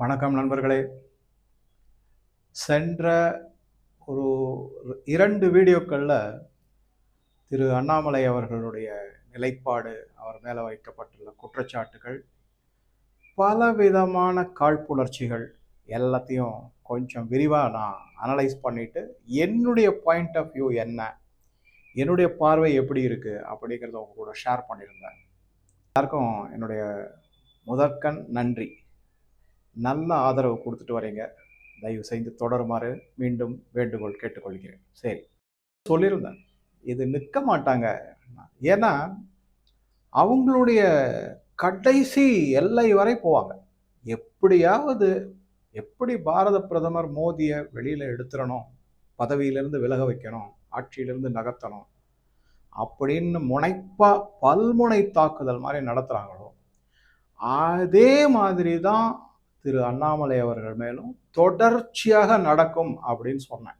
வணக்கம் நண்பர்களே. சென்ற ஒரு இரண்டு வீடியோக்களில் திரு அண்ணாமலை அவர்களுடைய நிலைப்பாடு அவர் மேலே வைக்கப்பட்டுள்ள குற்றச்சாட்டுகள் பலவிதமான காழ்ப்புணர்ச்சிகள் எல்லாத்தையும் கொஞ்சம் விரிவாக நான் அனலைஸ் பண்ணிவிட்டு என்னுடைய பாயிண்ட் ஆஃப் வியூ என்ன என்னுடைய பார்வை எப்படி இருக்குது அப்படிங்கிறத உங்க கூட ஷேர் பண்ணியிருந்தேன். எல்லாருக்கும் என்னுடைய முதற்கண் நன்றி. நல்ல ஆதரவு கொடுத்துட்டு வரீங்க. தயவு செய்து தொடருமாறு மீண்டும் வேண்டுகோள் கேட்டுக்கொள்கிறேன். சரி. சொல்லியிருந்தேன். இது நிற்க மாட்டாங்க. ஏன்னா அவங்களுடைய கடைசி எல்லை வரை போவாங்க. எப்படியாவது எப்படி பாரத பிரதமர் மோதியை வெளியில் எடுத்துடணும் பதவியிலிருந்து விலக வைக்கணும் ஆட்சியிலிருந்து நகர்த்தணும் அப்படின்னு முனைப்பா பல்முனை தாக்குதல் மாதிரி நடத்துகிறாங்களோ அதே மாதிரி தான் திரு அண்ணாமலை அவர்கள் மேலும் தொடர்ச்சியாக நடக்கும் அப்படின்னு சொன்னேன்.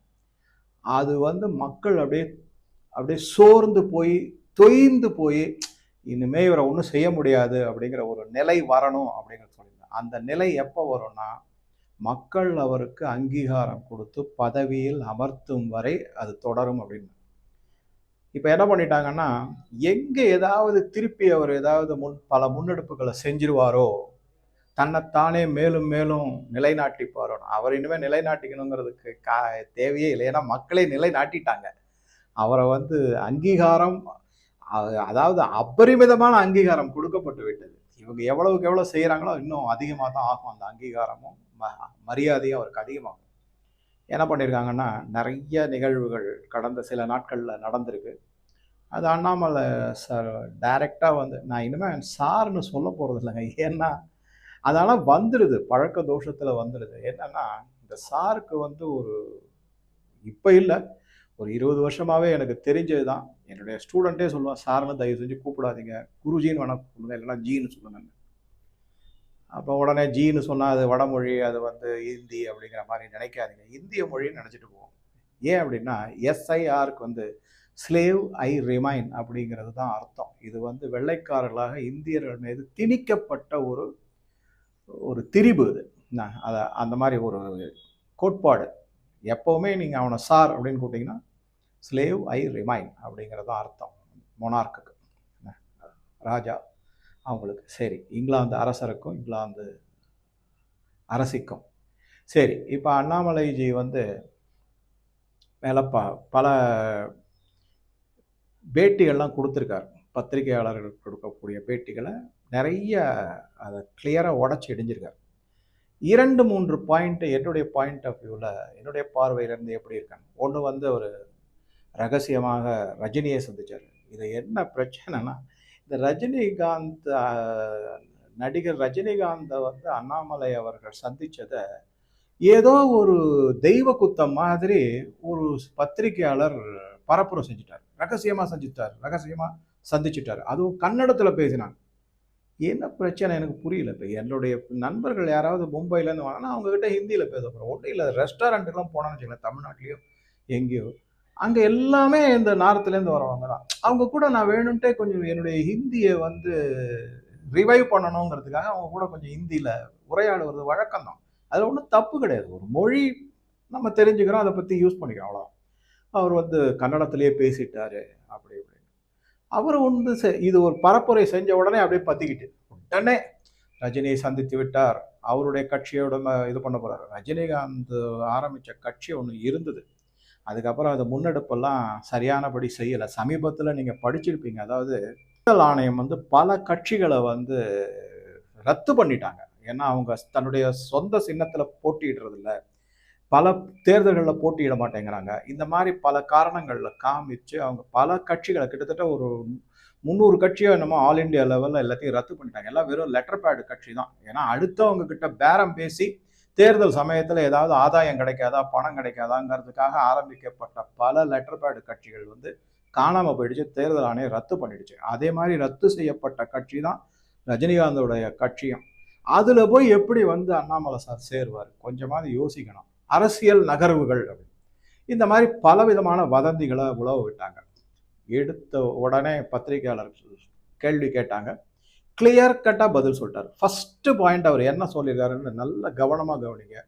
அது வந்து மக்கள் அப்படியே அப்படியே சோர்ந்து போய் தொய்ந்து போய் இனிமே இவரை ஒன்றும் செய்ய முடியாது அப்படிங்கிற ஒரு நிலை வரணும் அப்படிங்கிற சொல்லியிருந்தேன். அந்த நிலை எப்போ வரும்னா மக்கள் அவருக்கு அங்கீகாரம் கொடுத்து பதவியில் அமர்த்தும் வரை அது தொடரும் அப்படின்னு. இப்போ என்ன பண்ணிட்டாங்கன்னா எங்கே ஏதாவது திருப்பி அவர் ஏதாவது முன் பல முன்னெடுப்புகளை செஞ்சிருவாரோ தன்னைத்தானே மேலும் மேலும் நிலைநாட்டிப்பாரோ அவர் இனிமேல் நிலைநாட்டிக்கணுங்கிறதுக்கு கா தேவையே இல்லை. ஏன்னா மக்களே நிலைநாட்டிட்டாங்க. அவரை வந்து அங்கீகாரம் அதாவது அபரிமிதமான அங்கீகாரம் கொடுக்கப்பட்டு விட்டது. இவங்க எவ்வளவுக்கு எவ்வளோ செய்கிறாங்களோ இன்னும் அதிகமாக தான் ஆகும் அந்த அங்கீகாரமும் ம- மரியாதையும் அவருக்கு அதிகமாகும். என்ன பண்ணியிருக்காங்கன்னா நிறைய நிகழ்வுகள் கடந்த சில நாட்களில் நடந்திருக்கு. அது அண்ணாமலை சார் டைரெக்டாக வந்து நான் இனிமேல் சார்னு சொல்ல போகிறது இல்லைங்க ஏன்னா அதெல்லாம் வந்துடுது பழக்க தோஷத்தில் வந்துடுது என்னன்னா இந்த சாருக்கு வந்து ஒரு இப்போ இல்லை ஒரு இருபது வருஷமாகவே எனக்கு தெரிஞ்சது தான் என்னுடைய ஸ்டூடெண்ட்டே சொல்லுவான் சார்னு தயவு செஞ்சு கூப்பிடாதீங்க. குருஜின்னு வேணால் கூப்பிடுங்க இல்லைன்னா ஜீன்னு சொல்லுங்க அப்போ உடனே ஜீன்னு சொன்னால் அது வடமொழி அது வந்து ஹிந்தி அப்படிங்கிற மாதிரி நினைக்காதீங்க. இந்திய மொழின்னு நினச்சிட்டு போவோம். ஏன் அப்படின்னா எஸ்ஐஆருக்கு வந்து ஸ்லேவ் ஐ ரிமைன் அப்படிங்கிறது தான் அர்த்தம். இது வந்து வெள்ளைக்காரர்களாக இந்தியர்கள் மீது திணிக்கப்பட்ட ஒரு ஒரு திரிபு இது என்ன, அதை அந்த மாதிரி ஒரு கோட்பாடு. எப்போவுமே நீங்கள் அவனை சார் அப்படின்னு கூப்பிட்டீங்கன்னா ஸ்லேவ் ஐ ரிமைன் அப்படிங்கிறது அர்த்தம். மொனார்க்குக்கு ராஜா அவங்களுக்கு. சரி இங்கிலாந்து அரசருக்கும் இங்கிலாந்து அரசிக்கும். சரி இப்போ அண்ணாமலைஜி வந்து மேலே ப பல பேட்டிகள்லாம் கொடுத்துருக்காரு. பத்திரிகையாளர்கள் கொடுக்கக்கூடிய பேட்டிகளை நிறைய அதை கிளியராக உடச்சி இடிஞ்சிருக்கார். இரண்டு மூன்று பாயிண்ட்டு என்னுடைய பாயிண்ட் ஆஃப் வியூவில் என்னுடைய பார்வையிலேருந்து எப்படி இருக்காங்க ஒன்று வந்து ஒரு ரகசியமாக ரஜினியை சந்திச்சார். இது என்ன பிரச்சனைனா இந்த ரஜினிகாந்த் நடிகர் ரஜினிகாந்தை வந்து அண்ணாமலை அவர்கள் சந்தித்ததை ஏதோ ஒரு தெய்வ குத்தம் மாதிரி ஒரு பத்திரிகையாளர் பரப்புரை செஞ்சுட்டார். ரகசியமாக செஞ்சுட்டார் ரகசியமாக சந்திச்சிட்டார். அதுவும் கன்னடத்தில் பேசினாங்க. என்ன பிரச்சனை? எனக்கு புரியல. இப்போ என்னுடைய நண்பர்கள் யாராவது மும்பையிலேருந்து வாங்கினா அவங்கக்கிட்ட ஹிந்தியில் பேச போகிறோம் ஒன்றும் இல்லை. ரெஸ்டாரண்ட்டுக்கெல்லாம் போனான்னு வச்சுக்கலாம் தமிழ்நாட்டிலையோ எங்கேயோ. அங்கே எல்லாமே இந்த நார்த்துலேருந்து வரவங்க தான். அவங்க கூட நான் வேணும்ட்டே கொஞ்சம் என்னுடைய ஹிந்தியை வந்து ரிவைவ் பண்ணணுங்கிறதுக்காக அவங்க கூட கொஞ்சம் ஹிந்தியில் உரையாடுவது வழக்கம் தான். அதில் ஒன்றும் தப்பு கிடையாது. ஒரு மொழி நம்ம தெரிஞ்சுக்கிறோம் அதை பற்றி யூஸ் பண்ணிக்கிறோம் அவ்வளோ அவர் வந்து கன்னடத்திலேயே பேசிட்டாரு அப்படி அவர் வந்து செ- இது ஒரு பரப்புரை செஞ்ச உடனே அப்படியே பத்திக்கிட்டு உடனே ரஜினியை சந்தித்து விட்டார். அவருடைய கட்சியோட இது பண்ண போகிறார் ரஜினிகாந்த் ஆரம்பித்த கட்சி ஒன்று இருந்தது. அதுக்கப்புறம் அது முன்னெடுப்பெல்லாம் சரியானபடி செய்யலை. சமீபத்தில் நீங்கள் படிச்சிருப்பீங்க. அதாவது தேர்தல் ஆணையம் வந்து பல கட்சிகளை வந்து ரத்து பண்ணிட்டாங்க. ஏன்னா அவங்க தன்னுடைய சொந்த சின்னத்தில் போட்டிடுறதில்ல பல தேர்தல்களில் போட்டியிட மாட்டேங்கிறாங்க. இந்த மாதிரி பல காரணங்களில் காமிச்சு அவங்க பல கட்சிகளை கிட்டத்தட்ட ஒரு முந்நூறு கட்சியோ என்னமோ ஆல் இந்தியா லெவலில் எல்லாத்தையும் ரத்து பண்ணிட்டாங்க. எல்லாம் வெறும் லெட்டர் பேடு கட்சி தான். ஏன்னா அடுத்தவங்க கிட்ட பேரம் பேசி தேர்தல் சமயத்தில் ஏதாவது ஆதாயம் கிடைக்காதா பணம் கிடைக்காதாங்கிறதுக்காக ஆரம்பிக்கப்பட்ட பல லெட்டர் பேடு கட்சிகள் வந்து காணாமல் போயிடுச்சு. தேர்தல் ஆணையம் ரத்து பண்ணிடுச்சு. அதே மாதிரி ரத்து செய்யப்பட்ட கட்சி தான் ரஜினிகாந்தோடைய கட்சியும். அதில் போய் எப்படி வந்து அண்ணாமலை சார் சேருவார்? கொஞ்சமாவது யோசிக்கணும். அரசியல் நகர்வுகள் அப்படின்னு. இந்த மாதிரி பலவிதமான வதந்திகளை உழவு விட்டாங்க. எடுத்த உடனே பத்திரிகையாளர் கேள்வி கேட்டாங்க. கிளியர் கட்டாக பதில் சொல்லிட்டார். ஃபஸ்ட்டு பாயிண்ட் அவர் என்ன சொல்லியிருக்காருன்னு நல்ல கவனமாக கவனிங்க.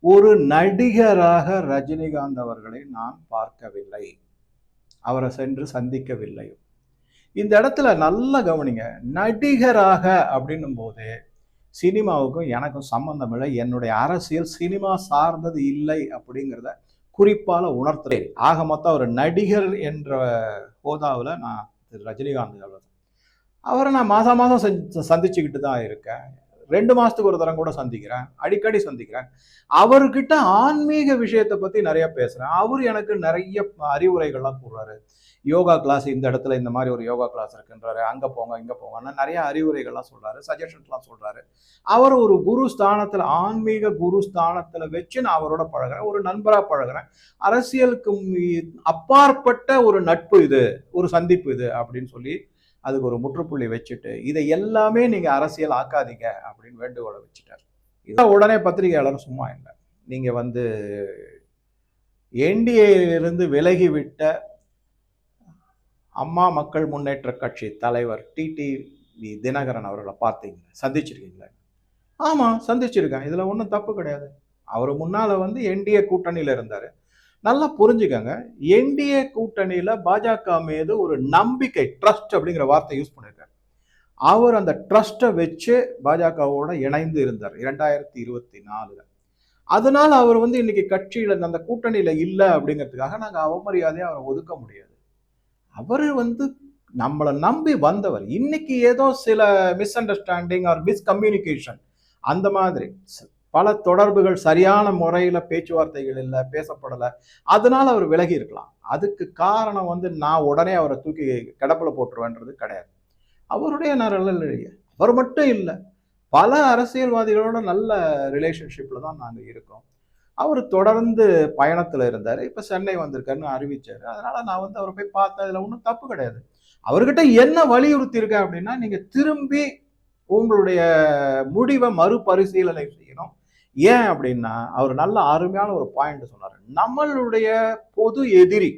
ஒரு நடிகராக ரஜினிகாந்த் அவர்களை நான் பார்க்கவில்லை. அவரை சென்று சந்திக்கவில்லை. இந்த இடத்துல நல்லா கவனிங்க. நடிகராக அப்படின்னும் போது சினிமாவுக்கும் எனக்கும் சம்பந்தம் இல்லை. என்னுடைய அரசியல் சினிமா சார்ந்தது இல்லை அப்படிங்கிறத குறிப்பால் உணர்த்துறேன். ஆக மொத்தம் ஒரு நடிகர் என்ற ஹோதாவில் நான் திரு ரஜினிகாந்த் அவர் அவரை நான் மாதம் மாதம் சந்திச்சுக்கிட்டு தான் இருக்கேன். ரெண்டு மாதத்துக்கு ஒரு தரம் கூட சந்திக்கிறேன். அடிக்கடி சந்திக்கிறேன். அவர்கிட்ட ஆன்மீக விஷயத்தை பற்றி நிறைய பேசுகிறேன் அவர் எனக்கு நிறைய அறிவுரைகள்லாம் கூடுறாரு யோகா கிளாஸ் இந்த இடத்துல இந்த மாதிரி ஒரு யோகா கிளாஸ் இருக்குன்றாரு. அங்கே போங்க இங்கே போங்கன்னு நிறைய அறிவுரைகள்லாம் சொல்கிறாரு சஜஷன்ஸ்லாம் சொல்கிறாரு அவர் ஒரு குரு ஸ்தானத்தில் ஆன்மீக குரு ஸ்தானத்தில் வச்சு நான் அவரோட பழகிறேன். ஒரு நண்பராக பழகிறேன். அரசியலுக்கு அப்பாற்பட்ட ஒரு நட்பு இது ஒரு சந்திப்பு இது அப்படின்னு சொல்லி அதுக்கு ஒரு முற்றுப்புள்ளி வச்சுட்டு இதை எல்லாமே நீங்கள் அரசியல் ஆக்காதீங்க அப்படின்னு வேண்டுகோளை வச்சுட்டார். இதான் உடனே பத்திரிகையாளர் சும்மா இல்லை. நீங்கள் வந்து என்டிஏலிருந்து விலகிவிட்ட அம்மா மக்கள் முன்னேற்ற கட்சி தலைவர் டிடிவி தினகரன் அவர்களை பார்த்தீங்க சந்திச்சிருக்கீங்களா? ஆமாம் சந்திச்சிருக்கேன் இதில் ஒன்றும் தப்பு கிடையாது. அவர் முன்னால் வந்து என்டிஏ கூட்டணியில் இருந்தார். நல்லா புரிஞ்சுக்கங்க. என்டிஏ கூட்டணியில் பாஜக மீது ஒரு நம்பிக்கை ட்ரஸ்ட் அப்படிங்கிற வார்த்தை யூஸ் பண்ணியிருக்காரு அவர் அந்த ட்ரஸ்ட்டை வச்சு பாஜகவோட இணைந்து இருந்தார் இரண்டாயிரத்தி இருபத்தி நாலில். அதனால் அவர் வந்து இன்னைக்கு கட்சியில் அந்த கூட்டணியில் இல்லை அப்படிங்கிறதுக்காக நாங்கள் அவமரியாதையை அவரை ஒதுக்க முடியாது. அவர் வந்து நம்மளை நம்பி வந்தவர். இன்னைக்கு ஏதோ சில மிஸ் அண்டர்ஸ்டாண்டிங் ஆர் மிஸ்கம்யூனிகேஷன் அந்த மாதிரி. பல தொடர்புகள் சரியான முறையில் பேச்சுவார்த்தைகள் இல்லை பேசப்படலை. அதனால அவர் விலகி இருக்கலாம். அதுக்கு காரணம் வந்து நான் உடனே அவரை தூக்கி கிடப்பில் போட்டுருவேன்றது கிடையாது. அவருடைய நரல் அவர் மட்டும் இல்லை. பல அரசியல்வாதிகளோட நல்ல ரிலேஷன்ஷிப்பில் தான் நாங்கள் இருக்கோம். அவர் தொடர்ந்து பயணத்தில் இருந்தார். இப்போ சென்னை வந்திருக்காருன்னு அறிவிச்சார். அதனால் நான் வந்து அவரை போய் பார்த்தேன். அதில் ஒன்றும் தப்பு கிடையாது. அவர்கிட்ட என்ன வலியுறுத்தி இருக்கேன் அப்படின்னா நீங்கள் திரும்பி உங்களுடைய முடிவை மறுபரிசீலனை செய்யணும். ஏன் அப்படின்னா அவர் நல்ல அருமையான ஒரு பாயிண்ட் சொன்னார். நம்மளுடைய பொது எதிரி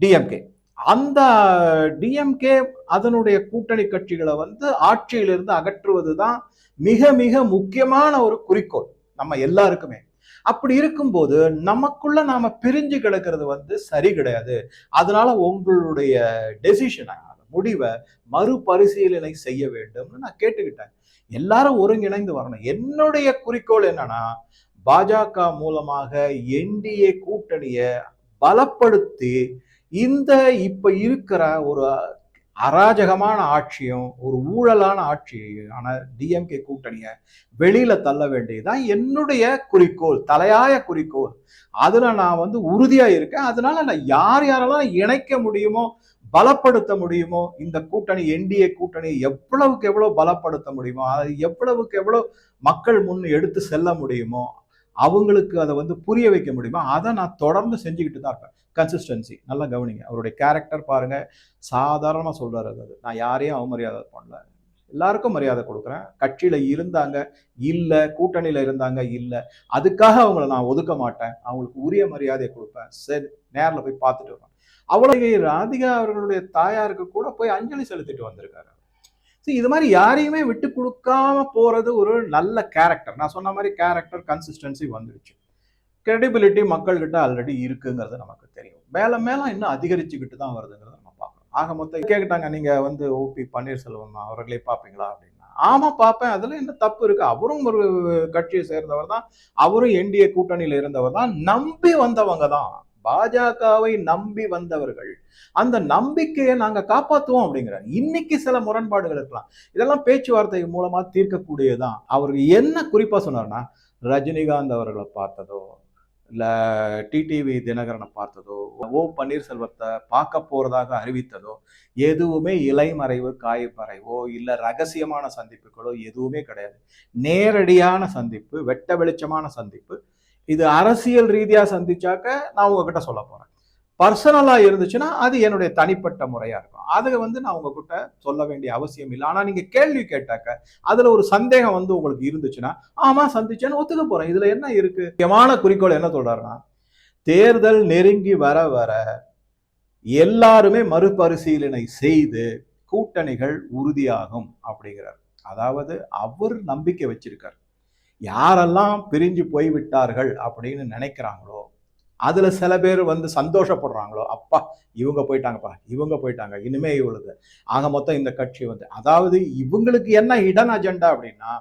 டிஎம்கே அந்த டிஎம்கே அதனுடைய கூட்டணி கட்சிகளை வந்து ஆட்சியிலிருந்து அகற்றுவது தான் மிக மிக முக்கியமான ஒரு குறிக்கோள். நம்ம எல்லாருக்குமே. அப்படி இருக்கும்போது நமக்குள்ள நாம பிரிஞ்சு கிடக்கிறது வந்து சரி கிடையாது. அதனால உங்களுடைய டெசிஷனை முடிவை மறுபரிசீலனை செய்ய வேண்டும்னு நான் கேட்டுக்கிட்டேன். எல்லாரும் ஒருங்கிணைந்து வரணும். என்னுடைய குறிக்கோள் என்னன்னா பாஜக மூலமாக என்டிஏ கூட்டணியை பலப்படுத்தி இந்த இப்ப இருக்கிற ஒரு அராஜகமான ஆட்சியும் ஒரு ஊழலான ஆட்சியான டிஎம்கே கூட்டணியை வெளியில தள்ள வேண்டியதுதான் என்னுடைய குறிக்கோள் தலையாய குறிக்கோள். அதுல நான் வந்து உறுதியா இருக்கேன். அதனால நான் யார் யாரெல்லாம் இணைக்க முடியுமோ பலப்படுத்த முடியுமோ இந்த கூட்டணி என்டிஏ கூட்டணி எவ்வளவுக்கு எவ்வளோ பலப்படுத்த முடியுமோ அதை எவ்வளவுக்கு எவ்வளோ மக்கள் முன் எடுத்து செல்ல முடியுமோ அவங்களுக்கு அதை வந்து புரிய வைக்க முடியுமா? அதை நான் தொடர்ந்து செஞ்சுக்கிட்டு தான் இருப்பேன். கன்சிஸ்டன்சி நல்லா கவனிங்க. அவருடைய கேரக்டர் பாருங்க. சாதாரணமாக சொல்றாரு அது. நான் யாரையும் அவமரியாதை பண்ணல. எல்லாருக்கும் மரியாதை கொடுக்குறேன். கட்சியில் இருந்தாங்க. இல்லை. கூட்டணியில் இருந்தாங்க. இல்லை. அதுக்காக அவங்கள நான் ஒதுக்க மாட்டேன். அவங்களுக்கு உரிய மரியாதையை கொடுப்பேன். சரி. நேரில் போய் பார்த்துட்டு வரேன். அவ்வளோ ராதிகா அவர்களுடைய தாயாருக்கு கூட போய் அஞ்சலி செலுத்திட்டு வந்திருக்காரு ஸோ இது மாதிரி யாரையுமே விட்டு கொடுக்காம போகிறது ஒரு நல்ல கேரக்டர் நான் சொன்ன மாதிரி கேரக்டர் கன்சிஸ்டன்சி வந்துடுச்சு. கிரெடிபிலிட்டி மக்கள்கிட்ட ஆல்ரெடி இருக்குங்கிறது நமக்கு தெரியும். மேலே மேலே இன்னும் அதிகரிச்சுக்கிட்டு தான் வருதுங்கிறத நம்ம பார்க்கணும். ஆக மொத்தம் கேட்டாங்க நீங்கள் வந்து ஓபி பன்னீர்செல்வம் அவர்களே பார்ப்பீங்களா அப்படின்னா. ஆமாம் பார்ப்பேன். அதில் என்ன தப்பு இருக்குது அவரும் ஒரு கட்சியை சேர்ந்தவர் தான். அவரும் என்டிஏ கூட்டணியில் இருந்தவர் தான். நம்பி வந்தவங்க தான். பாஜகவை நம்பி வந்தவர்கள் அந்த நம்பிக்கையை நாங்க காப்பாற்றுவோம் அப்படிங்கிறார். இன்னைக்கு சில முரண்பாடுகள் இருக்கலாம். இதெல்லாம் பேச்சுவார்த்தை மூலமா தீர்க்கக்கூடியதான் அவருக்கு என்ன குறிப்பா சொன்னார்னா ரஜினிகாந்த் அவர்களை பார்த்ததோ இல்லை டிடிவி தினகரனை பார்த்ததோ ஓ பன்னீர்செல்வத்தை பார்க்க போறதாக அறிவித்ததோ எதுவுமே இலைமறைவு காய்மறைவோ இல்லை ரகசியமான சந்திப்புகளோ எதுவுமே கிடையாது. நேரடியான சந்திப்பு வெட்ட வெளிச்சமான சந்திப்பு இது அரசியல் ரீதியாக சந்திச்சாக்க நான் உங்ககிட்ட சொல்ல போகிறேன் பர்சனலாக இருந்துச்சுன்னா அது என்னுடைய தனிப்பட்ட முறையாக இருக்கும். அதை வந்து நான் உங்ககிட்ட சொல்ல வேண்டிய அவசியம் இல்லை. ஆனால் நீங்கள் கேள்வி கேட்டாக்க அதில் ஒரு சந்தேகம் வந்து உங்களுக்கு இருந்துச்சுன்னா ஆமாம் சந்திச்சேன்னு ஒத்துக்க போகிறேன் இதில் என்ன இருக்குது முக்கியமான குறிக்கோள் என்ன சொல்கிறாருன்னா தேர்தல் நெருங்கி வர வர எல்லாருமே மறுபரிசீலனை செய்து கூட்டணிகள் உறுதியாகும் அப்படிங்கிறார். அதாவது அவர் நம்பிக்கை வச்சிருக்கார். யாரெல்லாம் பிரிஞ்சு போய்விட்டார்கள் அப்படின்னு நினைக்கிறாங்களோ அதில் சில பேர் வந்து சந்தோஷப்படுறாங்களோ அப்பா இவங்க போயிட்டாங்கப்பா இவங்க போயிட்டாங்க இனிமே இவ்வளவு ஆக மொத்தம் இந்த கட்சி வந்து அதாவது இவங்களுக்கு என்ன இடன் அஜெண்டா அப்படின்னா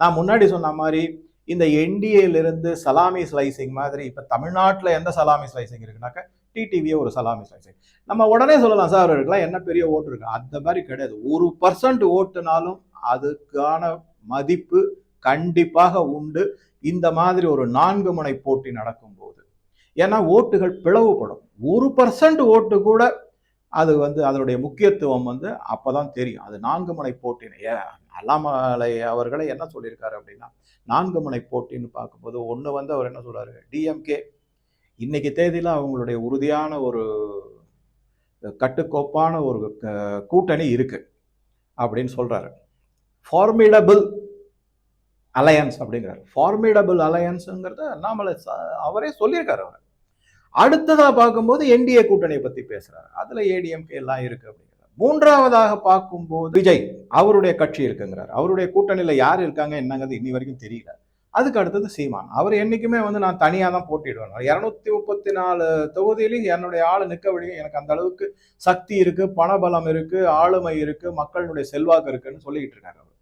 நான் முன்னாடி சொன்ன மாதிரி இந்த என்டிஏலிருந்து சலாமி ஸ்லைசிங் மாதிரி இப்போ தமிழ்நாட்டில் எந்த சலாமி ஸ்லைசிங் இருக்குனாக்க டிடிவியே ஒரு சலாமி ஸ்லைசிங் நம்ம உடனே சொல்லலாம் சார் இருக்கலாம் என்ன பெரிய ஓட்டு இருக்கு? அந்த மாதிரி கிடையாது. ஒரு பர்சன்ட் ஓட்டுனாலும் அதுக்கான மதிப்பு கண்டிப்பாக உண்டு. இந்த மாதிரி ஒரு நான்கு முனை போட்டி நடக்கும்போது. ஏன்னா ஓட்டுகள் பிளவுபடும். ஒரு பர்சன்ட் ஓட்டு கூட அது வந்து அதனுடைய முக்கியத்துவம் வந்து அப்பதான் தெரியும். அது நான்கு முனை போட்டின்னு. ஏ அல்லாமலை அவர்களை என்ன சொல்லியிருக்காரு அப்படின்னா நான்கு முனை போட்டின்னு பார்க்கும்போது ஒன்று வந்து அவர் என்ன சொல்கிறாரு டிஎம்கே இன்னைக்கு தேதியில் அவங்களுடைய உறுதியான ஒரு கட்டுக்கோப்பான ஒரு க- கூட்டணி இருக்குது அப்படின்னு சொல்கிறாரு ஃபார்மிடபிள் அலையன்ஸ் அப்படிங்கிறார். ஃபார்மிடபிள் அலையன்ஸுங்கிறத நாமளை ச- அவரே சொல்லியிருக்காரு அவர். அடுத்ததாக பார்க்கும்போது என்டிஏ கூட்டணியை பற்றி பேசுகிறார் அதில் ஏடிஎம்கே எல்லாம் இருக்குது அப்படிங்கிறார். மூன்றாவதாக பார்க்கும்போது விஜய் அவருடைய கட்சி இருக்குங்கிறார். அவருடைய கூட்டணியில் யார் இருக்காங்க என்னங்கிறது இன்னி வரைக்கும் தெரியல. அதுக்கு அடுத்தது சீமான். அவர் என்றைக்குமே வந்து நான் தனியாக தான் போட்டிடுவேன் இரநூத்தி முப்பத்தி நாலு தொகுதியிலையும் என்னுடைய ஆள் நிற்க வழியும் எனக்கு அந்த அளவுக்கு சக்தி இருக்குது பணபலம் இருக்குது ஆளுமை இருக்கு மக்களுடைய செல்வாக்கு இருக்குன்னு சொல்லிக்கிட்டு இருக்காரு அவர்.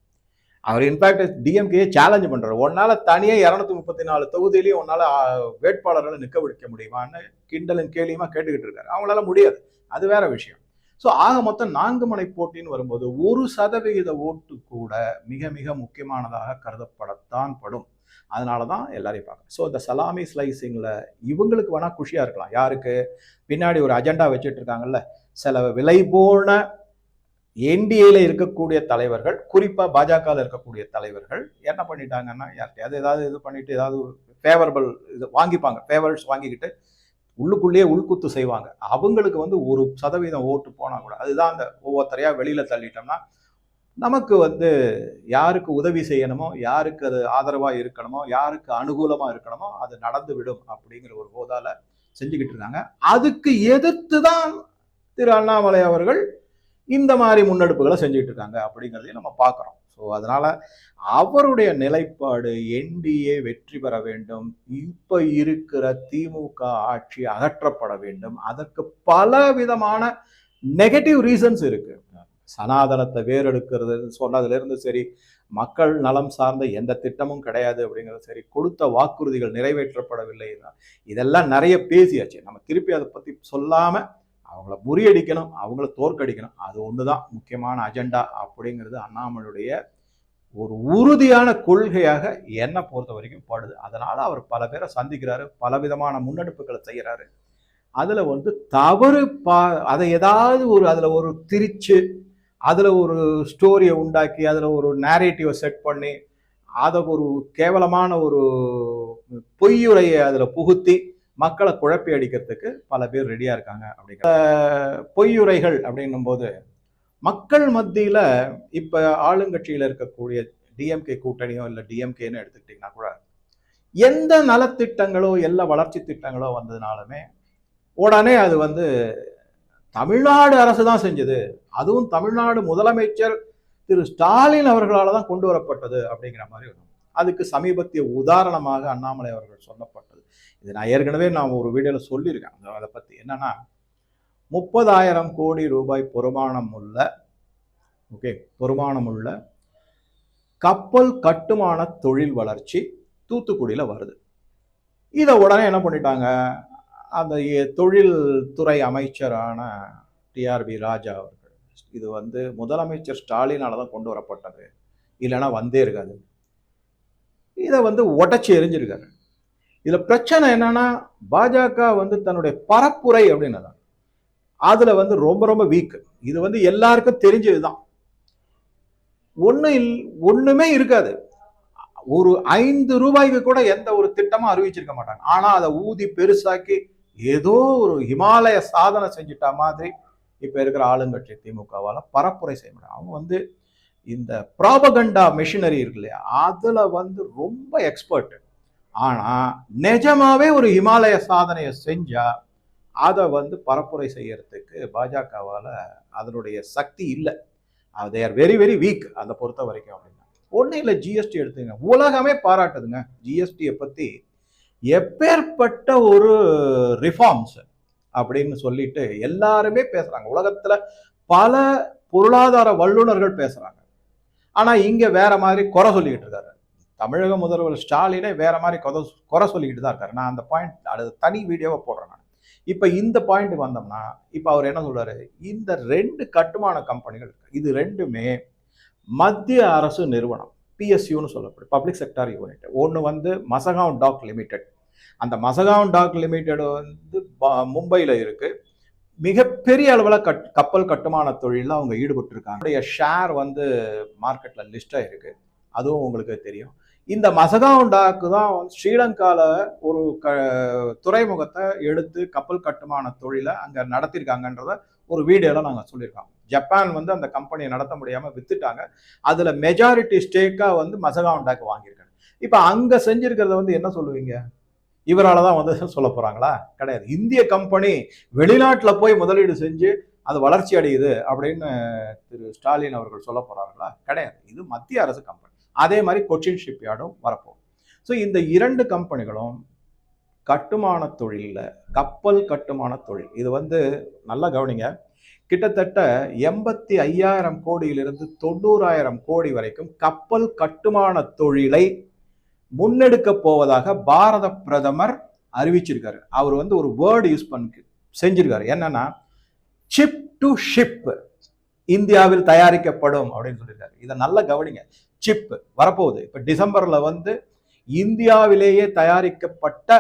அவர் இன்ஃபேக்ட் டிஎம்கே சேலஞ்ச் பண்றாரு. உன்னால தனியா இரநூத்தி முப்பத்தி நாலு தொகுதியிலையும் உன்னால வேட்பாளர்கள் வேட்பாளர்களை நிற்க வைக்க முடியுமான்னு கிண்டலும் கேலியுமா கேட்டுக்கிட்டு இருக்காரு. அவங்களால முடியாது. அது வேற விஷயம். ஸோ ஆக மொத்தம் நான்கு முனை போட்டின்னு வரும்போது ஒரு சதவிகித ஓட்டு கூட மிக மிக முக்கியமானதாக கருதப்படத்தான் படும். அதனால தான் எல்லாரையும் பார்க்கணும். ஸோ இந்த சலாமி ஸ்லைசிங்கில் இவங்களுக்கு வேணால் குஷியாக இருக்கலாம். யாருக்கு? பின்னாடி ஒரு அஜெண்டா வச்சுட்டு இருக்காங்கல்ல. சில விலை போன என்டிஏல இருக்கக்கூடிய தலைவர்கள் குறிப்பாக பாஜகவில் இருக்கக்கூடிய தலைவர்கள் என்ன பண்ணிட்டாங்கன்னா யார்கிட்டயாவது ஏதாவது இது பண்ணிட்டு ஏதாவது ஃபேவரபிள் இது வாங்கிப்பாங்க. ஃபேவரல்ஸ் வாங்கிக்கிட்டு உள்ளுக்குள்ளேயே உள்குத்து செய்வாங்க. அவங்களுக்கு வந்து ஒரு சதவீதம் ஓட்டு போனால் கூட அதுதான் அந்த ஒவ்வொருத்தரையாக வெளியில் தள்ளிட்டோம்னா நமக்கு வந்து யாருக்கு உதவி செய்யணுமோ யாருக்கு அது ஆதரவாக இருக்கணுமோ யாருக்கு அனுகூலமாக இருக்கணுமோ அது நடந்து விடும் அப்படிங்கிற ஒரு போதால செஞ்சுக்கிட்டு இருக்காங்க. அதுக்கு எதிர்த்து தான் திரு அண்ணாமலை அவர்கள் இந்த மாதிரி முன்னெடுப்புகளை செஞ்சுட்டு இருக்காங்க அப்படிங்கிறதையும் நம்ம பார்க்குறோம். ஸோ அதனால அவருடைய நிலைப்பாடு என்டிஏ வெற்றி பெற வேண்டும். இப்போ இருக்கிற திமுக ஆட்சி அகற்றப்பட வேண்டும். அதற்கு பல விதமான நெகட்டிவ் ரீசன்ஸ் இருக்கு. சனாதனத்தை வேறெடுக்கிறது சொன்னதுலேருந்து சரி மக்கள் நலம் சார்ந்த எந்த திட்டமும் கிடையாது அப்படிங்கிறது சரி கொடுத்த வாக்குறுதிகள் நிறைவேற்றப்படவில்லை. இதெல்லாம் நிறைய பேசியாச்சு. நம்ம திருப்பி அதை பற்றி சொல்லாமல் அவங்கள முறியடிக்கணும் அவங்கள தோற்கடிக்கணும். அது ஒன்று தான் முக்கியமான அஜெண்டா அப்படிங்கிறது அண்ணாமலையுடைய ஒரு உறுதியான கொள்கையாக என்னை பொறுத்த வரைக்கும் படுது. அதனால் அவர் பல பேரை சந்திக்கிறாரு பல விதமான முன்னெடுப்புகளை செய்கிறாரு அதில் வந்து தவறு பா அதை ஏதாவது ஒரு அதில் ஒரு திரிச்சு அதில் ஒரு ஸ்டோரியை உண்டாக்கி அதில் ஒரு நேரேட்டிவை செட் பண்ணி அதை ஒரு கேவலமான ஒரு பொய்யுரையை அதில் புகுத்தி மக்களை குழப்பி அடிக்கிறதுக்கு பல பேர் ரெடியாக இருக்காங்க அப்படிங்கிற பொய்யுரைகள் அப்படின்னும் போது மக்கள் மத்தியில் இப்போ ஆளுங்கட்சியில் இருக்கக்கூடிய டிஎம்கே கூட்டணியோ இல்லை டிஎம்கேன்னு எடுத்துக்கிட்டிங்கன்னா கூட எந்த நலத்திட்டங்களோ எல்லா வளர்ச்சி திட்டங்களோ வந்ததுனாலுமே உடனே அது வந்து தமிழ்நாடு அரசு தான் செஞ்சது. அதுவும் தமிழ்நாடு முதலமைச்சர் திரு ஸ்டாலின் அவர்களால் தான் கொண்டு வரப்பட்டது அப்படிங்கிற மாதிரி வரும் அதுக்கு சமீபத்திய உதாரணமாக அண்ணாமலை அவர்கள் சொல்லப்பட்டது இது நான் ஏற்கனவே நான் ஒரு வீடியோவில் சொல்லியிருக்கேன். அந்த- அதை பற்றி என்னென்னா முப்பதாயிரம் கோடி ரூபாய் பொறுமானம் உள்ள ஓகே பொறுமானம் உள்ள கப்பல் கட்டுமான தொழில் வளர்ச்சி தூத்துக்குடியில் வருது. இதை உடனே என்ன பண்ணிட்டாங்க? அந்த எ- தொழில் துறை அமைச்சரான டிஆர்பி ராஜா அவர்கள். இது வந்து முதலமைச்சர் ஸ்டாலினால் தான் கொண்டு வரப்பட்டது. இல்லைன்னா வந்தே இருக்காது. இதை வந்து உடச்சி எரிஞ்சிருக்காரு. இதில் பிரச்சனை என்னன்னா பாஜக வந்து தன்னுடைய பரப்புரை அப்படின்னு அதில் வந்து ரொம்ப ரொம்ப வீக் இது வந்து எல்லாருக்கும் தெரிஞ்சதுதான். ஒன்று இல் ஒன்றுமே இருக்காது. ஒரு ஐந்து ரூபாய்க்கு கூட எந்த ஒரு திட்டமும் அறிவிச்சிருக்க மாட்டாங்க. ஆனால் அதை ஊதி பெருசாக்கி ஏதோ ஒரு இமாலய சாதனை செஞ்சுட்டா மாதிரி இப்போ இருக்கிற ஆளுங்கட்சி திமுகவால் பரப்புரை செய்ய முடியும். அவங்க வந்து இந்த ப்ராபகண்டா மெஷினரி இருக்கு இல்லையா? அதில் வந்து ரொம்ப எக்ஸ்பர்ட்டு ஆனா நிஜமாவே ஒரு இமாலய சாதனையை செஞ்சா அதை வந்து பரப்புரை செய்யறதுக்கு பாஜகவால அதனுடைய சக்தி இல்லை. They are very very weak அதை பொறுத்த வரைக்கும் அப்படின்னா. ஒன்றும் இல்லை ஜிஎஸ்டி எடுத்துங்க உலகமே பாராட்டுதுங்க ஜிஎஸ்டியை பற்றி எப்பேற்பட்ட ஒரு ரிஃபார்ம்ஸ் அப்படின்னு சொல்லிட்டு எல்லாருமே பேசுகிறாங்க உலகத்தில் பல பொருளாதார வல்லுநர்கள் பேசுகிறாங்க ஆனால் இங்கே வேற மாதிரி குறை சொல்லிக்கிட்டு இருக்காரு. தமிழக முதல்வர் ஸ்டாலினே வேற மாதிரி குறை குறை சொல்லிக்கிட்டு தான் இருக்காரு. நான் அந்த பாயிண்ட் அது தனி வீடியோவை போடுறேன் நான். இப்போ இந்த பாயிண்ட் வந்தோம்னா இப்போ அவர் என்ன சொல்றாரு? இந்த ரெண்டு கட்டுமான கம்பெனிகள் இருக்கு. இது ரெண்டுமே மத்திய அரசு நிறுவனம் பிஎஸ்யூன்னு சொல்லப்படும் பப்ளிக் செக்டார் யூனிட் ஒன்று வந்து மசகாவன் டாக் லிமிடெட் அந்த மசகாவன் டாக் லிமிடெட் வந்து மும்பையில் இருக்கு. மிகப்பெரிய அளவில் கட் கப்பல் கட்டுமான தொழிலில் அவங்க ஈடுபட்டிருக்காங்க. ஷேர் வந்து மார்க்கெட்டில் லிஸ்ட்டாக இருக்குது அதுவும் உங்களுக்கு தெரியும். இந்த மசகான் டாக்கு தான் வந்து ஸ்ரீலங்காவில் ஒரு க துறைமுகத்தை எடுத்து கப்பல் கட்டுமான தொழிலை அங்கே நடத்தியிருக்காங்கன்றத ஒரு வீடியோவில் நாங்கள் சொல்லியிருக்கோம். ஜப்பான் வந்து அந்த கம்பெனியை நடத்த முடியாமல் வித்துட்டாங்க. அதில் மெஜாரிட்டி ஸ்டேக்காக வந்து மசகான் டாக் வாங்கியிருக்காங்க. இப்போ அங்கே செஞ்சிருக்கிறத வந்து என்ன சொல்லுவீங்க? இவரால் தான் வந்து சொல்ல போகிறாங்களா கிடையாது. இந்திய கம்பெனி வெளிநாட்டில் போய் முதலீடு செஞ்சு அது வளர்ச்சி அடையுது அப்படின்னு திரு ஸ்டாலின் அவர்கள் சொல்ல போகிறாங்களா கிடையாது. இது மத்திய அரசு கம்பெனி. அதே மாதிரி கொச்சின் ஷிப்யார்டும் வரப்போம் ஸோ இந்த இரண்டு கம்பெனிகளும் கட்டுமான தொழிலில் கப்பல் கட்டுமான தொழில் இது வந்து நல்லா கவனிங்க. கிட்டத்தட்ட எண்பத்தி ஐயாயிரம் கோடியிலிருந்து தொண்ணூறாயிரம் கோடி வரைக்கும் கப்பல் கட்டுமான தொழிலை முன்னெடுக்க போவதாக பாரத பிரதமர் அறிவிச்சிருக்காரு. அவர் வந்து ஒரு வேர்டு யூஸ் பண்ணி செஞ்சிருக்காரு. என்னன்னா சிப் டு ஷிப் இந்தியாவில் தயாரிக்கப்படும் அப்படின்னு சொல்லியிருக்காரு. இதை நல்லா கவனிங்க. சிப் வரப்போகுது. இப்போ டிசம்பரில் வந்து இந்தியாவிலேயே தயாரிக்கப்பட்ட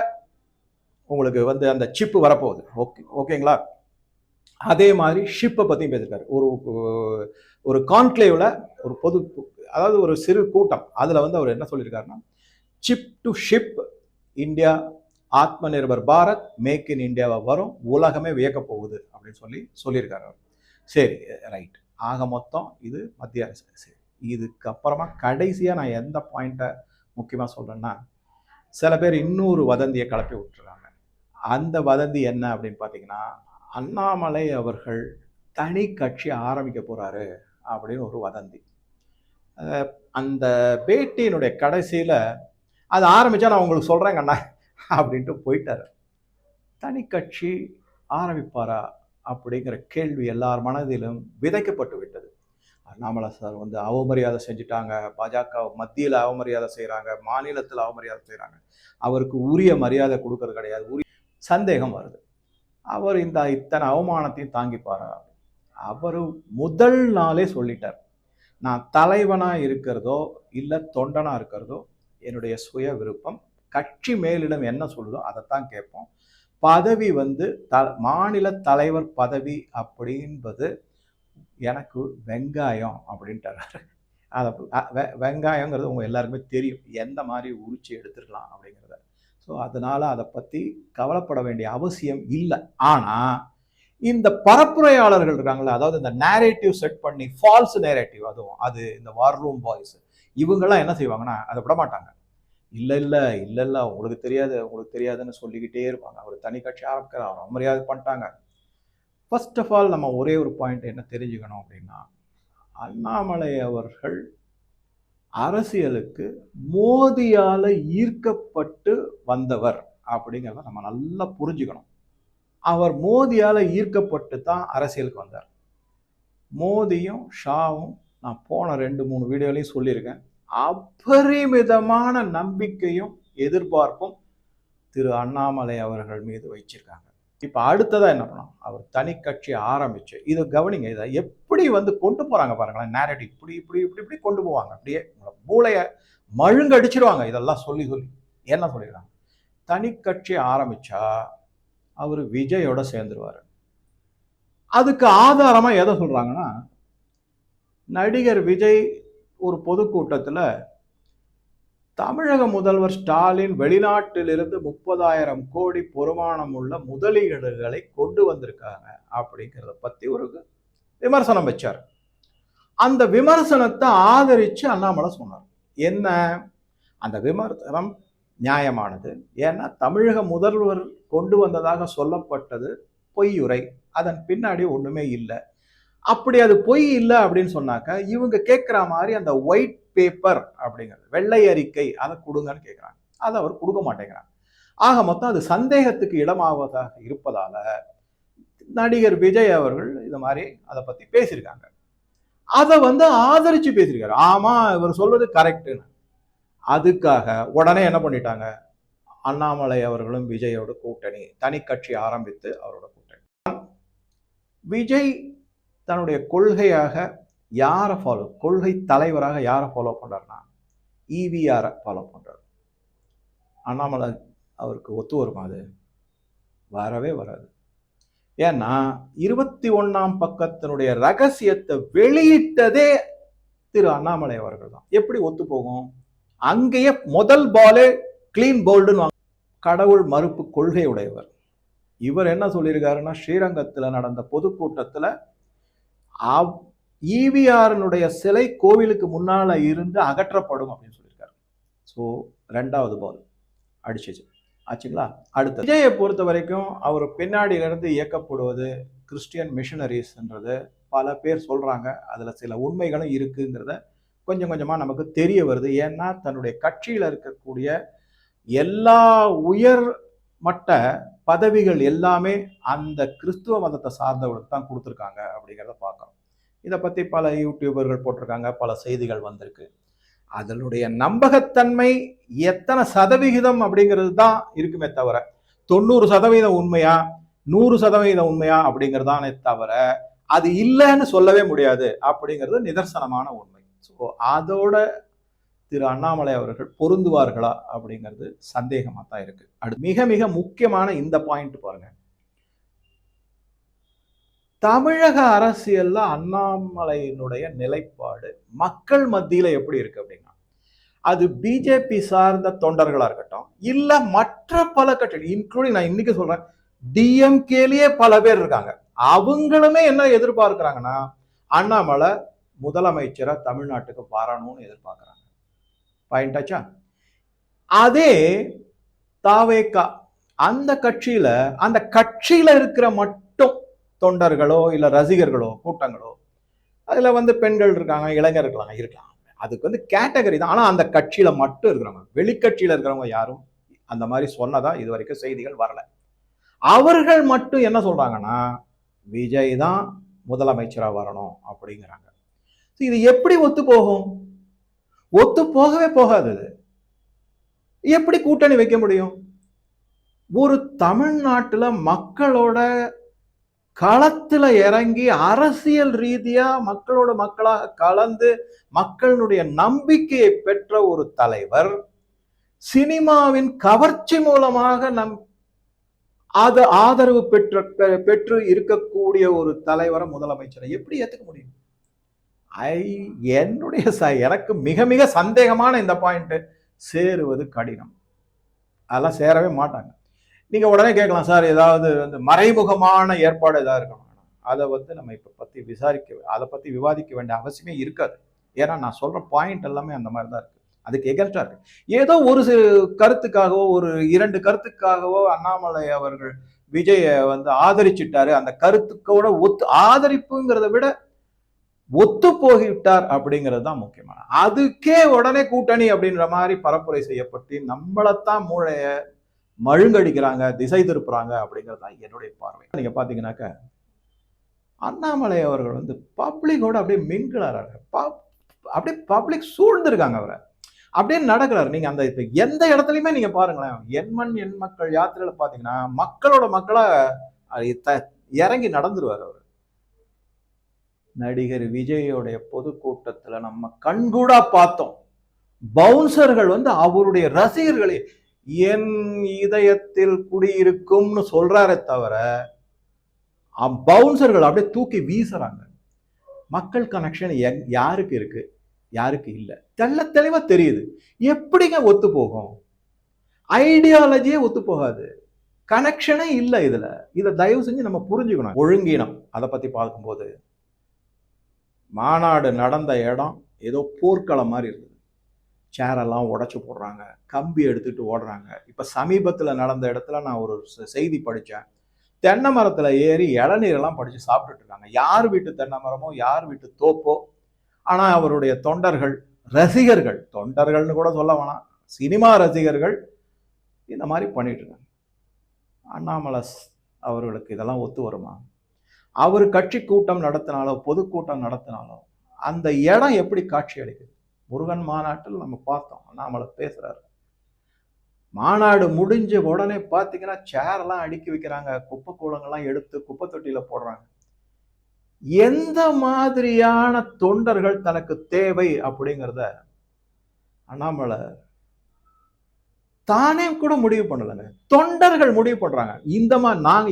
உங்களுக்கு வந்து அந்த சிப்பு வரப்போகுது. ஓகே ஓகேங்களா? அதே மாதிரி ஷிப்பை பற்றியும் பேசியிருக்காரு ஒரு ஒரு கான்க்ளேவில் ஒரு பொது அதாவது ஒரு சிறு கூட்டம். அதில் வந்து அவர் என்ன சொல்லியிருக்காருன்னா சிப் டு ஷிப் இந்தியா ஆத்ம நிர்பர் பாரத் மேக் இன் இந்தியாவை வரும் உலகமே வியக்க போகுது. அப்படின்னு சொல்லி சொல்லியிருக்காரு அவர். சரி ரைட் ஆக மொத்தம் இது மத்திய அரசு. சரி. இதுக்கப்புறமா கடைசியாக நான் எந்த பாயிண்ட்டை முக்கியமாக சொல்கிறேன்னா சில பேர் இன்னொரு வதந்தியை கிளப்பி விட்டுருக்காங்க அந்த வதந்தி என்ன அப்படின்னு பார்த்தீங்கன்னா அண்ணாமலை அவர்கள் தனி கட்சி ஆரம்பிக்க போகிறாரு அப்படின்னு ஒரு வதந்தி. அந்த பேட்டியினுடைய கடைசியில் அது ஆரம்பித்தா நான் உங்களுக்கு சொல்கிறேங்க அண்ணா அப்படின்ட்டு போயிட்டார். தனி கட்சி ஆரம்பிப்பாரா அப்படிங்கிற கேள்வி எல்லார் மனதிலும் விதைக்கப்பட்டு விட்டது. அண்ணாமலை சார் வந்து அவமரியாதை செஞ்சுட்டாங்க. பாஜக மத்தியில் அவமரியாதை செய்கிறாங்க மாநிலத்தில் அவமரியாதை செய்கிறாங்க அவருக்கு உரிய மரியாதை கொடுக்கறது கிடையாது. உரிய சந்தேகம் வருது. அவர் இந்த இத்தனை அவமானத்தையும் தாங்கிப்பாரா? அவர் முதல் நாளே சொல்லிட்டார். நான் தலைவனாக இருக்கிறதோ இல்லை தொண்டனாக இருக்கிறதோ என்னுடைய சுய விருப்பம். கட்சி மேலிடம் என்ன சொல்லுதோ அதைத்தான் கேட்போம். பதவி வந்து த மாநில தலைவர் பதவி அப்படின்பது எனக்கு வெங்காயம் அப்படின்ட்டு அதை வெங்காயங்கிறது உங்கள் எல்லாருக்குமே தெரியும். எந்த மாதிரி உரிச்சு எடுத்துருக்கலாம் அப்படிங்கிறத. ஸோ அதனால் அதை பற்றி கவலைப்பட வேண்டிய அவசியம் இல்லை. ஆனால் இந்த பரப்புரையாளர்கள் இருக்காங்களே அதாவது இந்த நேரேட்டிவ் செட் பண்ணி ஃபால்ஸ் நேரேட்டிவ் அதுவும் அது இந்த வார் ரூம் பாய்ஸ் இவங்கெல்லாம் என்ன செய்வாங்கன்னா அதை விட மாட்டாங்க. இல்லை இல்லை இல்லை இல்லை உங்களுக்கு தெரியாது உங்களுக்கு தெரியாதுன்னு சொல்லிக்கிட்டே இருப்பாங்க. அவர் தனி கட்சி ஆரம்பிக்கிறார் அவர் மரியாதை பண்ணிட்டாங்க. ஃபர்ஸ்ட் ஆஃப் ஆல் நம்ம ஒரே ஒரு பாயிண்ட் என்ன தெரிஞ்சுக்கணும் அப்படின்னா அண்ணாமலை அவர்கள் அரசியலுக்கு மோதியால் ஈர்க்கப்பட்டு வந்தவர் அப்படிங்கிறத நம்ம நல்லா புரிஞ்சுக்கணும். அவர் மோதியால் ஈர்க்கப்பட்டு தான் அரசியலுக்கு வந்தார். மோதியும் ஷாவும் நான் போன ரெண்டு மூணு வீடியோலையும் சொல்லியிருக்கேன். அபரிமிதமான நம்பிக்கையும் எதிர்பார்ப்பும் திரு அண்ணாமலை அவர்கள் மீது வச்சிருக்காங்க. இப்போ அடுத்ததாக என்ன பண்ணோம் அவர் தனி கட்சி ஆரம்பிச்சு இதை கவனிங்க இதை எப்படி வந்து கொண்டு போகிறாங்க பாருங்களேன் நேரடி இப்படி இப்படி இப்படி இப்படி கொண்டு போவாங்க. அப்படியே மூளையை மழுங்கடிச்சிருவாங்க இதெல்லாம் சொல்லி சொல்லி. என்ன சொல்லிடுறாங்க தனி கட்சி ஆரம்பித்தா அவர் விஜயோட சேர்ந்துருவார். அதுக்கு ஆதாரமாக எதை சொல்கிறாங்கன்னா நடிகர் விஜய் ஒரு பொதுக்கூட்டத்தில் தமிழக முதல்வர் ஸ்டாலின் வெளிநாட்டிலிருந்து முப்பதாயிரம் கோடி பொறுமானம் உள்ள முதலீடுகளை கொண்டு வந்திருக்காங்க அப்படிங்கிறத பற்றி ஒரு விமர்சனம் வச்சார். அந்த விமர்சனத்தை ஆதரித்து அண்ணாமலை சொன்னார். என்ன? அந்த விமர்சனம் நியாயமானது. ஏன்னா தமிழக முதல்வர் கொண்டு வந்ததாக சொல்லப்பட்டது பொய்யுரை. அதன் பின்னாடி ஒன்றுமே இல்லை. அப்படி அது பொய் இல்லை அப்படின்னு சொன்னாக்க இவங்க கேட்குற மாதிரி அந்த ஒயிட் பேப்பர் அப்படிங்கிறது. வெள்ளை அறிக்கை அதை கொடுங்கன்னு கேட்குறாங்க. அதை அவர் கொடுக்க மாட்டேங்கிறாங்க ஆக மொத்தம் அது சந்தேகத்துக்கு இடமாவதாக இருப்பதால் நடிகர் விஜய் அவர்கள் இது மாதிரி அதை பற்றி பேசியிருக்காங்க. அதை வந்து ஆதரித்து பேசியிருக்காரு. ஆமாம் இவர் சொல்வது கரெக்டுன்னு அதுக்காக உடனே என்ன பண்ணிட்டாங்க? அண்ணாமலை அவர்களும் விஜயோட கூட்டணி தனி கட்சி ஆரம்பித்து அவரோட கூட்டணி. விஜய் தன்னுடைய கொள்கையாக யாரை ஃபாலோ கொள்கை தலைவராக யாரை ஃபாலோ பண்ணுறாருன்னா இவிஆரை ஃபாலோ பண்ணுறாரு அண்ணாமலை அவருக்கு ஒத்து வருமா அது? வரவே வராது. ஏன்னா இருபத்தி ஒன்றாம் பக்கத்தினுடைய ரகசியத்தை வெளியிட்டதே திரு அண்ணாமலை அவர்கள் தான். எப்படி ஒத்து போகும்? அங்கேயே முதல் பாலே கிளீன் போல்டுன்னு கடவுள் மறுப்பு கொள்கை உடையவர் இவர் என்ன சொல்லியிருக்காருன்னா ஸ்ரீரங்கத்தில் நடந்த பொதுக்கூட்டத்தில் அவ் ஈவிஆரனுடைய சிலை கோவிலுக்கு முன்னால் இருந்து அகற்றப்படும் அப்படின்னு சொல்லியிருக்காரு. ஸோ ரெண்டாவது பால் அடிச்சிச்சு. ஆச்சுங்களா? அடுத்து. விஜயை பொறுத்த வரைக்கும் அவர் பின்னாடியிலிருந்து இயக்கப்படுவது கிறிஸ்டியன் மிஷனரிஸ்ன்றது. பல பேர் சொல்கிறாங்க அதில் சில உண்மைகளும் இருக்குங்கிறத கொஞ்சம் கொஞ்சமாக நமக்கு தெரிய வருது. ஏன்னா தன்னுடைய கட்சியில் இருக்கக்கூடிய எல்லா உயர் மட்ட பதவிகள் எல்லாமே அந்த கிறிஸ்துவ மதத்தை சார்ந்தவர்களுக்கு தான் கொடுத்துருக்காங்க அப்படிங்கிறத பார்க்குறோம். இதை பற்றி பல யூடியூபர்கள் போட்டிருக்காங்க பல செய்திகள் வந்திருக்கு. அதனுடைய நம்பகத்தன்மை எத்தனை சதவிகிதம் அப்படிங்கிறது தான் இருக்குமே தவிர தொண்ணூறு சதவீதம் உண்மையா நூறு சதவீதம் உண்மையா அப்படிங்கிறதானே தவிர அது இல்லைன்னு சொல்லவே முடியாது அப்படிங்கிறது நிதர்சனமான உண்மை. ஸோ அதோட திரு அண்ணாமலை அவர்கள் பொருந்துவார்களா அப்படிங்கிறது சந்தேகமாக தான் இருக்கு. அது மிக மிக முக்கியமான இந்த பாயிண்ட் பாருங்கள் தமிழக அரசியல்ல அண்ணாமலையினுடைய நிலைப்பாடு மக்கள் மத்தியில எப்படி இருக்கு அப்படின்னா அது பிஜேபி சார்ந்த தொண்டர்களா இருக்கட்டும் இல்ல மற்ற பல கட்சிகள் இன்க்ளூடிங் நான் இன்னைக்கு சொல்றேன் டிஎம்கேலயே பல பேர் இருக்காங்க. அவங்களுமே என்ன எதிர்பார்க்கிறாங்கன்னா அண்ணாமலை முதலமைச்சரை தமிழ்நாட்டுக்கு வரணும்னு எதிர்பார்க்கிறாங்க. பாயிண்டாச்சா அதே தாவேக்கா அந்த கட்சியில அந்த கட்சியில இருக்கிற மட்டும் தொண்டர்களோ இல்லை ரசிகர்களோ கூட்டங்களோ அதில் வந்து பெண்கள் இருக்காங்க இளைஞர் இருக்கலாம். அதுக்கு வந்து கேட்டகரி தான். ஆனால் அந்த கட்சியில் மட்டும் இருக்கிறவங்க வெளிக்கட்சியில் இருக்கிறவங்க யாரும் அந்த மாதிரி சொன்னதா இது வரைக்கும் செய்திகள் வரல. அவர்கள் மட்டும் என்ன சொல்கிறாங்கன்னா விஜய் தான் முதலமைச்சராக வரணும் அப்படிங்கிறாங்க. இது எப்படி ஒத்து போகும்? ஒத்து போகவே போகாது எப்படி கூட்டணி வைக்க முடியும்? ஒரு தமிழ்நாட்டில் மக்களோட களத்தில் இறங்கி அரசியல் ரீதியாக மக்களோட மக்களாக கலந்து மக்களுடைய நம்பிக்கையை பெற்ற ஒரு தலைவர் சினிமாவின் கவர்ச்சி மூலமாக நம் அது ஆதரவு பெற்ற பெற்று இருக்கக்கூடிய ஒரு தலைவரை முதலமைச்சரை எப்படி ஏற்றுக்க முடியும்? ஐ என்னுடைய ச எனக்கு மிக மிக சந்தேகமான இந்த பாயிண்ட்டு சேருவது கடினம். அதெல்லாம் சேரவே மாட்டாங்க. நீங்க உடனே கேட்கலாம் சார் ஏதாவது வந்து மறைமுகமான ஏற்பாடு ஏதாவது இருக்கணும் அதை வந்து நம்ம இப்போ பத்தி விசாரிக்க அதை பத்தி விவாதிக்க வேண்டிய அவசியமே இருக்காது. ஏன்னா நான் சொல்ற பாயிண்ட் எல்லாமே அந்த மாதிரி தான் இருக்கு. அதுக்கு எகென்ஸ்டா இருக்கு. ஏதோ ஒரு கருத்துக்காகவோ ஒரு இரண்டு கருத்துக்காகவோ அண்ணாமலை அவர்கள் விஜயை வந்து ஆதரிச்சிட்டாரு. அந்த கருத்துக்கோட ஒத்து ஆதரிப்புங்கிறத விட ஒத்து போகிவிட்டார் அப்படிங்கிறது தான் முக்கியமான. அதுக்கே உடனே கூட்டணி அப்படின்ற மாதிரி பரப்புரை செய்யப்பட்டு நம்மளைத்தான் மூளையை மழுங்கடிக்கிறாங்க திசை திருப்புறாங்க அப்படிங்கிறது தான் என்னுடைய பார்வை. நீங்க பார்த்தீங்கன்னாக்க அண்ணாமலை அவர்கள் வந்து பப்ளிக்கோட அப்படியே மின்கிறாரு அப்படியே பப்ளிக் சூழ்ந்திருக்காங்க அவரை. அப்படியே நடக்கிறாரு. நீங்க அந்த இப்போ எந்த இடத்துலையுமே நீங்க பாருங்களேன் எண்மண் எண் மக்கள் யாத்திரையில பாத்தீங்கன்னா மக்களோட மக்களா இறங்கி நடந்துருவார் அவர். நடிகர் விஜயோடைய பொதுக்கூட்டத்துல நம்ம கண்கூடா பார்த்தோம். பவுன்சர்கள் வந்து அவருடைய ரசிகர்களே என் இதயத்தில் குடியிருக்கும்னு சொல்றாரே தவிர பவுன்சர்கள் அப்படியே தூக்கி வீசுறாங்க. மக்கள் கனெக்ஷன் யாருக்கு இருக்கு? யாருக்கு இல்லை. தெள்ள தெளிவா தெரியுது. எப்படிங்க ஒத்து போகும்? ஐடியாலஜியே ஒத்து போகாது. கனெக்ஷனே இல்லை இதுல. இதை தயவு செஞ்சு நம்ம புரிஞ்சுக்கணும். ஒழுங்கீனம். அதை பத்தி பார்க்கும்போது மாநாடு நடந்த இடம் ஏதோ போர்க்களம் மாதிரி இருக்குது சேரெல்லாம் உடச்சி போடுறாங்க. கம்பி எடுத்துட்டு ஓடுறாங்க. இப்போ சமீபத்தில் நடந்த இடத்துல நான் ஒரு செய்தி படித்தேன் தென்னை மரத்தில் ஏறி இளநீரெல்லாம் படித்து சாப்பிட்டுட்டு இருக்காங்க. யார் வீட்டு தென்னை மரமோ யார் வீட்டு தோப்போ ஆனால் அவருடைய தொண்டர்கள் ரசிகர்கள் தொண்டர்கள்னு கூட சொல்ல வேணாம். சினிமா ரசிகர்கள் இந்த மாதிரி பண்ணிட்டு இருக்காங்க. அண்ணாமலை அவர்களுக்கு இதெல்லாம் ஒத்து வருமா? அவர் கட்சி கூட்டம் நடத்தினாலோ பொதுக்கூட்டம் நடத்தினாலோ அந்த இடம் எப்படி காட்சி அளிக்குது முருகன் மாநாட்டில் நம்ம பார்த்தோம் அண்ணாமலை பேசுறாரு. மாநாடு முடிஞ்ச உடனே பார்த்தீங்கன்னா சேர்லாம் அடுக்கி வைக்கிறாங்க. குப்பை கூலங்கள்லாம் எடுத்து குப்பை தொட்டியில் போடுறாங்க. எந்த மாதிரியான தொண்டர்கள் தனக்கு தேவை அப்படிங்கிறத அண்ணாமலை தானே கூட முடிவு பண்ணலைங்க. தொண்டர்கள் முடிவு பண்றாங்க. இந்த மாதிரி நாங்க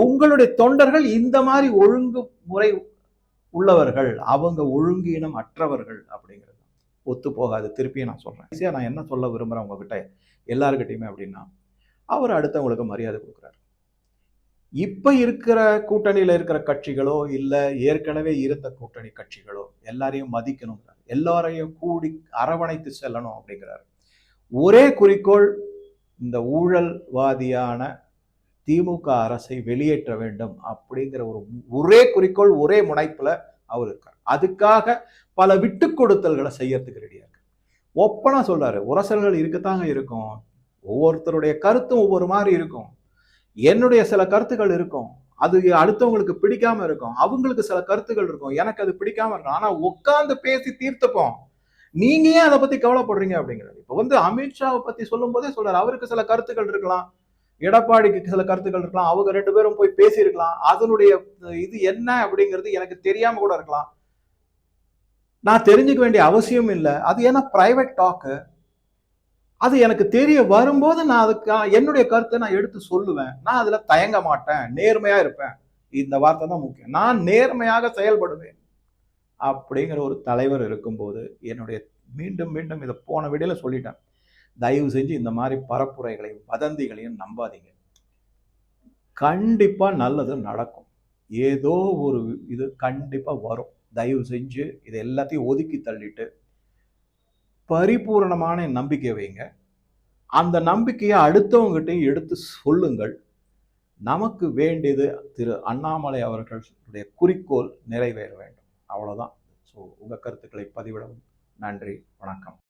உங்களுடைய தொண்டர்கள் இந்த மாதிரி ஒழுங்கு முறை உள்ளவர்கள் அவங்க ஒழுங்கீனம் அற்றவர்கள் அப்படிங்கிறது. ஒத்து போகாது திருப்பியும் நான் சொல்கிறேன் ஈஸியாக நான் என்ன சொல்ல விரும்புகிறேன் உங்ககிட்ட எல்லாருக்கிட்டையுமே அப்படின்னா அவர் அடுத்தவங்களுக்கு மரியாதை கொடுக்குறாரு. இப்போ இருக்கிற கூட்டணியில் இருக்கிற கட்சிகளோ இல்லை ஏற்கனவே இருந்த கூட்டணி கட்சிகளோ எல்லாரையும் மதிக்கணுங்கிறார் எல்லாரையும் கூடி அரவணைத்து செல்லணும் அப்படிங்கிறாரு. ஒரே குறிக்கோள் இந்த ஊழல்வாதியான திமுக அரசை வெளியேற்ற வேண்டும் அப்படிங்கிற ஒரு ஒரே குறிக்கோள் ஒரே முனைப்பில் அவர் இருக்கார். அதுக்காக பல விட்டு கொடுத்தல்களை செய்யறதுக்கு ரெடியாக இருக்கு ஒப்பனா சொல்றாரு உரசல்கள் இருக்கத்தாங்க இருக்கும். ஒவ்வொருத்தருடைய கருத்தும் ஒவ்வொரு மாதிரி இருக்கும். என்னுடைய சில கருத்துக்கள் இருக்கும். அது அடுத்தவங்களுக்கு பிடிக்காம இருக்கும். அவங்களுக்கு சில கருத்துக்கள் இருக்கும். எனக்கு அது பிடிக்காம இருக்கும். ஆனா உட்காந்து பேசி தீர்த்துப்போம். நீங்க ஏன் அதை பத்தி கவலைப்படுறீங்க? அப்படிங்கிறது இப்போ வந்து அமித்ஷாவை பத்தி சொல்லும் போதே சொல்றாரு அவருக்கு சில கருத்துக்கள் இருக்கலாம். எடப்பாடிக்கு சில கருத்துக்கள் இருக்கலாம். அவங்க ரெண்டு பேரும் போய் பேசியிருக்கலாம். அதனுடைய இது என்ன அப்படிங்கிறது எனக்கு தெரியாம கூட இருக்கலாம். நான் தெரிஞ்சுக்க வேண்டிய அவசியம் இல்லை. அது ஏன்னா பிரைவேட் டாக்கு அது எனக்கு தெரிய வரும்போது நான் அதுக்கு என்னுடைய கருத்தை நான் எடுத்து சொல்லுவேன். நான் அதுல தயங்க மாட்டேன். நேர்மையா இருப்பேன். இந்த வார்த்தை தான் முக்கியம். நான் நேர்மையாக செயல்படுவேன். அப்படிங்கிற ஒரு தலைவர் இருக்கும்போது என்னுடைய மீண்டும் மீண்டும் இதை போன விடையில சொல்லிட்டேன். தயவு செஞ்சு இந்த மாதிரி பரப்புரைகளையும் வதந்திகளையும் நம்பாதீங்க. கண்டிப்பாக நல்லது நடக்கும். ஏதோ ஒரு இது கண்டிப்பாக வரும். தயவு செஞ்சு இதை எல்லாத்தையும் ஒதுக்கி தள்ளிட்டு பரிபூரணமான நம்பிக்கை வைங்க. அந்த நம்பிக்கையை அடுத்தவங்ககிட்டையும் எடுத்து சொல்லுங்கள். நமக்கு வேண்டியது திரு அண்ணாமலை அவர்களுடைய குறிக்கோள் நிறைவேற வேண்டும். அவ்வளோதான் ஸோ உங்கள் கருத்துக்களை பதிவிடவும். நன்றி. வணக்கம்.